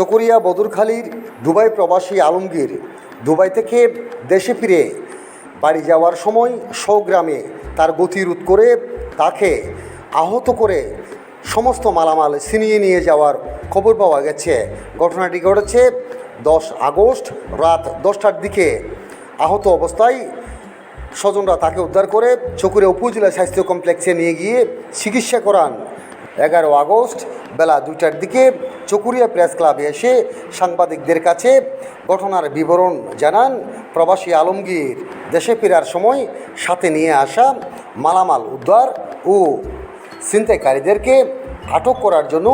Chakaria বদরখালীর Dubai প্রবাসী Alamgir Dubai থেকে দেশে ফিরে বাড়ি যাওয়ার সময় সৌগ্রামে তার গতিরোধ করে তাকে আহত করে সমস্ত মালামাল ছিনিয়ে নিয়ে যাওয়ার খবর পাওয়া গেছে। ঘটনাটি ঘটেছে দশ আগস্ট রাত দশটার দিকে। আহত অবস্থায় স্বজনরা তাকে উদ্ধার করে চকুরে উপজেলা স্বাস্থ্য কমপ্লেক্সে নিয়ে গিয়ে চিকিৎসা করান। এগারো আগস্ট, বেলা দুইটার দিকে চকুরিয়া প্রেস ক্লাবে এসে সাংবাদিকদের কাছে ঘটনার বিবরণ জানান প্রবাসী আলমগীর। দেশে ফেরার সময় সাথে নিয়ে আসা মালামাল উদ্ধার ও ছিনতাইকারীদেরকে আটক করার জন্য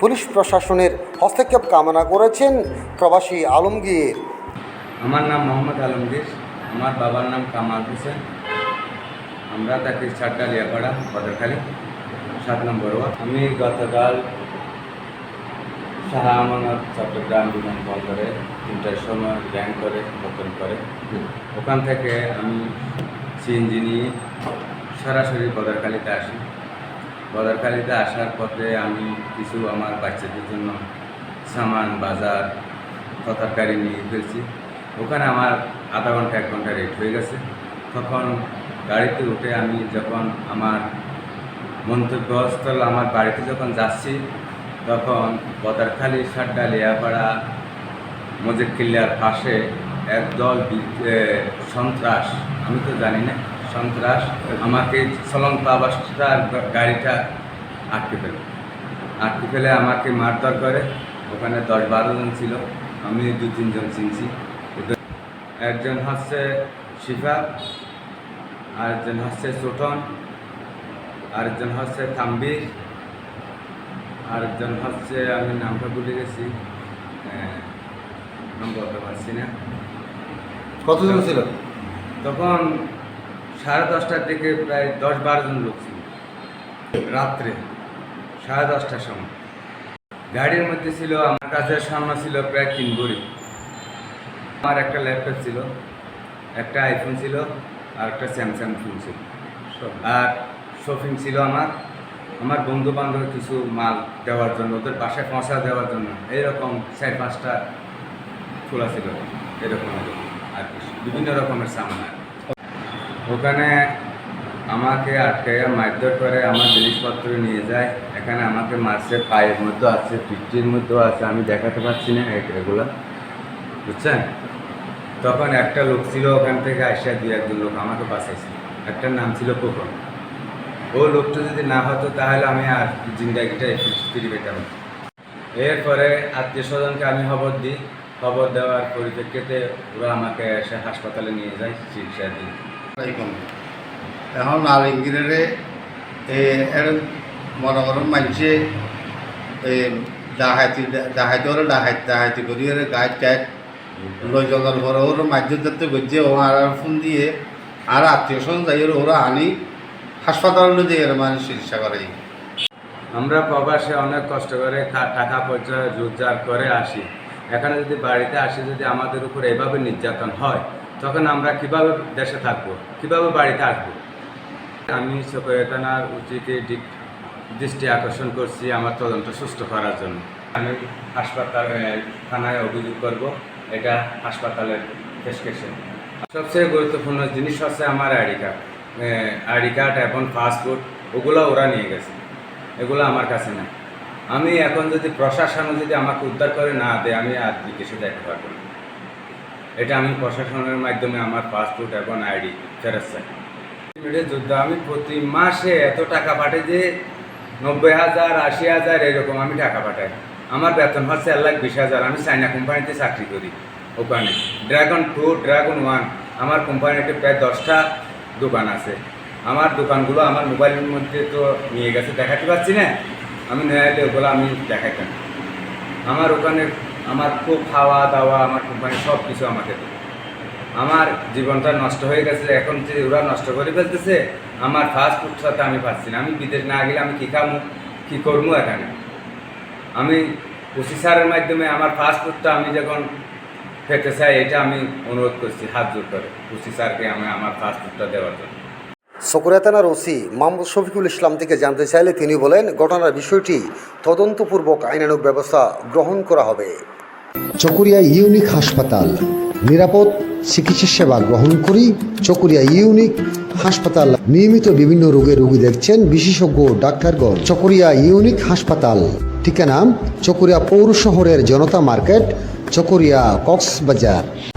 পুলিশ প্রশাসনের হস্তক্ষেপ কামনা করেছেন প্রবাসী আলমগীর। আমার নাম মোহাম্মদ আলমগীর, আমার বাবার নাম কামাল হোসেন। আমরা থাকি ছাট্টা লিয়াপাড়া বদরখালী। সাত নম্বর ওয়ার্ড। আমি গতকাল শাহ আমানত চট্টগ্রাম বিমানবন্দরে তিনটার সময় ব্যাংক করে নতুন করে। ওখান থেকে আমি সিএনজি নিয়ে সরাসরি বদরখালীতে আসি। বদরখালীতে আসার পথে আমি কিছু আমার বাচ্চাদের জন্য সামান বাজার তরকারি নিয়ে ফেলছি। ওখানে আমার আধা ঘণ্টা এক ঘণ্টা রেট হয়ে গেছে। তখন গাড়িতে উঠে আমি যখন আমার মন্তব্যস্থল আমার বাড়িতে যখন যাচ্ছি, তখন বদারখালী, সাড্ডা, লিয়াপাড়া মজিদ কিল্লার পাশে একদল সন্ত্রাস, আমি তো জানি না, সন্ত্রাস আমাকে চলন্ত আবাসটার গাড়িটা আটকে ফেলে। আটকে ফেলে আমাকে মারধর করে, ওখানে দশ বারো জন ছিল, আমি দু তিনজন চিনছি। একজন হচ্ছে শিফা, আরেকজন হচ্ছে চোটন আরেকজন হচ্ছে তাম্বির আরেকজন হচ্ছে আমি নামটা ভুলে গেছি। নাম বলতে পারছি না। কতজন ছিল? তখন সাড়ে দশটার দিকে প্রায় দশ বারো জন লোক ছিল। রাত্রে সাড়ে দশটার সময়। গাড়ির মধ্যে ছিল আমার কাছে সামনে ছিল প্রায় তিন বড়ি আমার একটা ল্যাপটপ ছিল একটা আইফোন ছিল আর একটা স্যামসাং ফোন ছিল। আর শপিং ছিল আমার। আমার বন্ধু বান্ধব কিছু মাল দেওয়ার জন্য, ওদের বাসায় পৌঁছা দেওয়ার জন্য। এইরকম চার পাঁচটা খোলা ছিল এরকম আর বিভিন্ন রকমের সামান ওখানে আমাকে আটকে মারধর করে, আমার জিনিসপত্র নিয়ে যায়। এখানে আমাকে মারছে, পায়ের মধ্যে আছে পিঠির মধ্যেও আছে, আমি দেখাতে পারছি না এগুলা, বুঝছেন? তখন একটা লোক ছিল ওখান থেকে আসিয়া দুই একজন লোক আমাকে বাঁচাইছে। একটার নাম ছিল কোকন ও লোকটা যদি না হতো, তাহলে আমি আর জিন্দাগিটা একটু ফিরে পেতাম এরপরে আত্মীয় স্বজনকে আমি খবর দিই। খবর দেওয়ার পরিপ্রেক্ষিতে ওরা আমাকে এসে হাসপাতালে নিয়ে যায় চিকিৎসা দিই। এখন আলমগীরে এর মনে করুন মানুষে ডাহাইতি ডাহাইতি ওরা, ডাহাইত, ডাহাইতি করি ওরা, গাইড টাইট লই যাওয়ার পরে ওরা মাঝে ধরতে গেছে ও আর ফোন দিয়ে, আর আত্মীয় স্বজন যাই ওরা আনি হাসপাতালে দিয়ে এর মানুষ চিকিৎসা করাই আমরা প্রবাসে অনেক কষ্ট করে টাকা পয়সা রোজগার করে আসি। এখানে যদি বাড়িতে আসি, যদি আমাদের উপর এভাবে নির্যাতন হয়, তখন আমরা কীভাবে দেশে থাকব? কীভাবে বাড়িতে আসব? আমি সচেতনার উচিত দৃষ্টি আকর্ষণ করছি আমার তদন্ত সুস্থ করার জন্য। আমি হাসপাতাল, থানায় অভিযোগ করব, এটা হাসপাতালের সবচেয়ে গুরুত্বপূর্ণ জিনিস হচ্ছে আমার আইডি কার্ড। আইডি কার্ড এবং পাসপোর্ট, ওগুলো ওরা নিয়ে গেছে। এগুলো আমার কাছে নাই। আমি এখন যদি প্রশাসনও যদি আমাকে উদ্ধার করে না দেয়, আমি আর বিদেশে যেতে পারব না। এটা আমি প্রশাসনের মাধ্যমে আমার পাসপোর্ট এবং আইডি ফেরত চাই। যুদ্ধ, আমি প্রতি মাসে এত টাকা পাঠাই যে নব্বই হাজার, আশি হাজার এরকম আমি টাকা পাঠাই। আমার বেতন হচ্ছে এক লাখ বিশ হাজার। আমি চাইনা কোম্পানিতে চাকরি করি। ওখানে। ড্রাগন টু ড্রাগন ওয়ান আমার কোম্পানিতে প্রায় দশটা দোকান আছে। আমার দোকানগুলো আমার মোবাইলের মধ্যে তো নিয়ে গেছে, দেখাতে পাচ্ছি না। আমি নিয়ে এলে ওগুলো আমি দেখাইতাম। আমার ওখানে আমার খুব খাওয়া দাওয়া, আমার কোম্পানি সব কিছু আমাকে আমার জীবনটা নষ্ট হয়ে গেছে, এখন যে ওরা নষ্ট করে ফেলতেছে, আমার ফুড সাথে আমি পাচ্ছি না। আমি বিদেশ না গেলে আমি কী খাব কী করব এখানে? আমি ওসি স্যারের মাধ্যমে আমার ফাস্ট ফুডটা আমি যখন খেতে চাই এটা আমি অনুরোধ করছি হাত জোর করে। ওসি স্যারকে আমি আমার ফাস্ট ফুডটা দেওয়ার জন্য। থানার ওসি মোহাম্মদ শফিকুল ইসলাম থেকে জানতে চাইলে তিনি বলেন ঘটনার বিষয়টি তদন্তপূর্বক আইনানুগ ব্যবস্থা গ্রহণ করা হবে। চকরিয়া ইউনিক হাসপাতাল নিরাপদ চিকিৎসা সেবা গ্রহণ করি চকরিয়া ইউনিক হাসপাতাল নিয়মিত বিভিন্ন রোগের রোগী দেখছেন বিশেষজ্ঞ ডাক্তারগণ। চকরিয়া ইউনিক হাসপাতাল ঠিকানা চকরিয়া পৌর শহরের জনতা মার্কেট চকরিয়া কক্সবাজার।